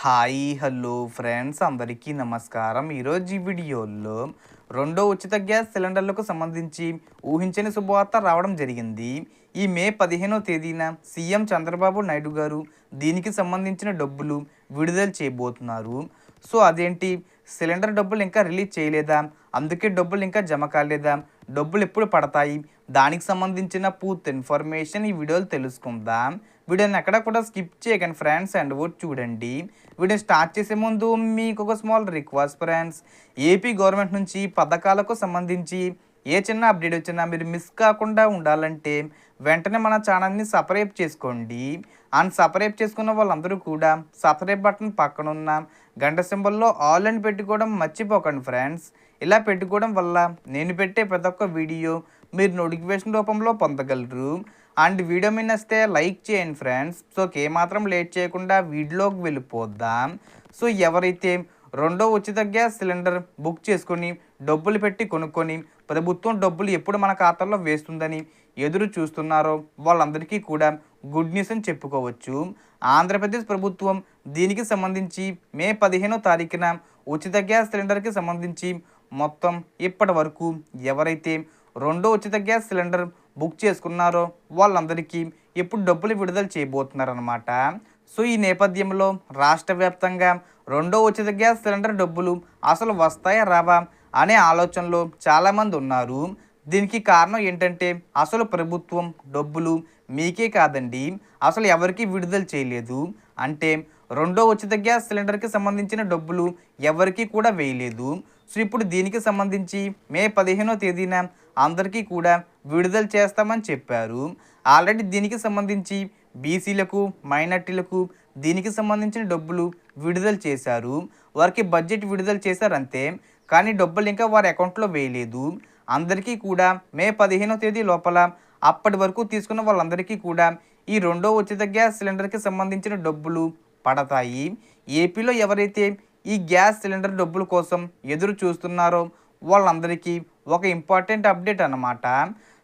Hi hello friends అందరికీ నమస్కారం. ఈరోజు ఈ వీడియోలో రెండో ఉచిత గ్యాస్ సిలిండర్లకు సంబంధించి ఊహించని శుభవార్త రావడం జరిగింది. ఈ మే పదిహేనో తేదీన సీఎం చంద్రబాబు నాయుడు గారు దీనికి సంబంధించిన డబ్బులు విడుదల చేయబోతున్నారు. సో అదేంటి? సిలిండర్ డబ్బులు ఇంకా రిలీజ్ చేయలేదా? అందుకే డబ్బులు ఇంకా జమ కాలేదా? డబ్బులు ఎప్పుడు పడతాయి? దానికి సంబంధించిన పూర్తి ఇన్ఫర్మేషన్ ఈ వీడియోలో తెలుసుకుందాం. వీడియోని ఎక్కడ కూడా స్కిప్ చేయకండి ఫ్రెండ్స్ అండ్ ఓట్ చూడండి. వీడియో స్టార్ట్ చేసే ముందు మీకు ఒక small request friends AP government నుంచి పథకాలకు సంబంధించి ఏ చిన్న అప్డేట్ వచ్చినా మీరు మిస్ కాకుండా ఉండాలంటే వెంటనే మన ఛానల్ని సపరేట్ చేసుకోండి. అండ్ సపరేట్ చేసుకున్న వాళ్ళందరూ కూడా సపరేట్ బటన్ పక్కన ఉన్న గంట సింబల్లో ఆల్ అని పెట్టుకోవడం మర్చిపోకండి ఫ్రెండ్స్. ఇలా పెట్టుకోవడం వల్ల నేను పెట్టే ప్రతి ఒక్క వీడియో మీరు నోటిఫికేషన్ రూపంలో పొందగలరు. అండ్ వీడియో మీద వస్తే లైక్ చేయండి ఫ్రెండ్స్. సో ఏమాత్రం లేట్ చేయకుండా వీడియోకి వెళ్ళిపోద్దాం సో ఎవరైతే రెండో ఉచిత గ్యాస్ సిలిండర్ బుక్ చేసుకొని డబ్బులు పెట్టి కొనుక్కొని ప్రభుత్వం డబ్బులు ఎప్పుడు మన ఖాతాలో వేస్తుందని ఎదురు చూస్తున్నారో వాళ్ళందరికీ కూడా గుడ్ న్యూస్ అని చెప్పుకోవచ్చు. ఆంధ్రప్రదేశ్ ప్రభుత్వం దీనికి సంబంధించి మే పదిహేనో తారీఖున ఉచిత గ్యాస్ సిలిండర్కి సంబంధించి మొత్తం ఇప్పటి వరకు ఎవరైతే రెండో ఉచిత గ్యాస్ సిలిండర్ బుక్ చేసుకున్నారో వాళ్ళందరికీ ఎప్పుడు డబ్బులు విడుదల చేయబోతున్నారనమాట సో ఈ నేపథ్యంలో రాష్ట్ర వ్యాప్తంగా రెండో ఉచిత గ్యాస్ సిలిండర్ డబ్బులు అసలు వస్తాయా రావా అనే ఆలోచనలో చాలామంది ఉన్నారు. దీనికి కారణం ఏంటంటే అసలు ప్రభుత్వం డబ్బులు మీకే కాదండి. అసలు ఎవరికి విడుదల చేయలేదు. అంటే రెండో ఉచిత గ్యాస్ సిలిండర్కి సంబంధించిన డబ్బులు ఎవరికి కూడా వేయలేదు. సో ఇప్పుడు దీనికి సంబంధించి మే పదిహేనో తేదీన అందరికీ కూడా విడుదల చేస్తామని చెప్పారు. ఆల్రెడీ దీనికి సంబంధించి బీసీలకు మైనార్టీలకు దీనికి సంబంధించిన డబ్బులు విడుదల చేశారు. వారికి బడ్జెట్ విడుదల చేశారంతే. కానీ డబ్బులు ఇంకా వారి అకౌంట్లో వేయలేదు. అందరికీ కూడా మే పదిహేనో తేదీ లోపల అప్పటి వరకు తీసుకున్న వాళ్ళందరికీ కూడా ఈ రెండో ఉచిత గ్యాస్ సిలిండర్కి సంబంధించిన డబ్బులు పడతాయి. ఏపీలో ఎవరైతే ఈ గ్యాస్ సిలిండర్ డబ్బుల కోసం ఎదురు చూస్తున్నారో వాళ్ళందరికీ ఒక ఇంపార్టెంట్ అప్డేట్ అన్నమాట.